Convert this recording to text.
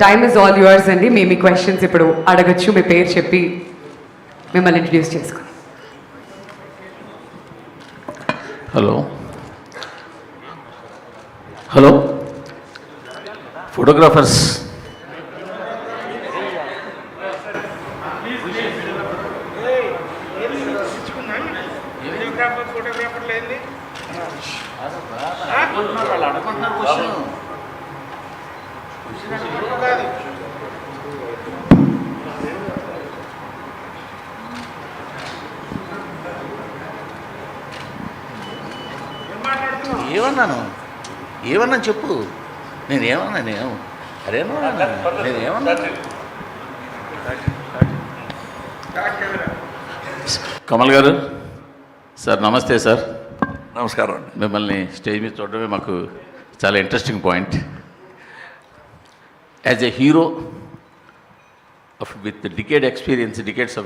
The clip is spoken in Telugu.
టైమ్ ఇస్ ఆల్ యువర్స్ అండి. మీ మీ క్వశ్చన్స్ ఇప్పుడు అడగచ్చు. మీ పేరు చెప్పి మిమ్మల్ని ఇంట్రడ్యూస్ చేసుకోండి. హలో హలో ఫోటోగ్రాఫర్స్ ఫోటోగ్రాఫర్ ఏమన్నాను? ఏమన్నా చెప్పు. నేనేమన్నా నేను అరేనా నేనేమన్నా? కమల్ గారు సార్ నమస్తే సార్. నమస్కారం అండి. మిమ్మల్ని స్టేజ్ మీద చూడడమే మాకు చాలా interesting point as a hero of with decade experience decades of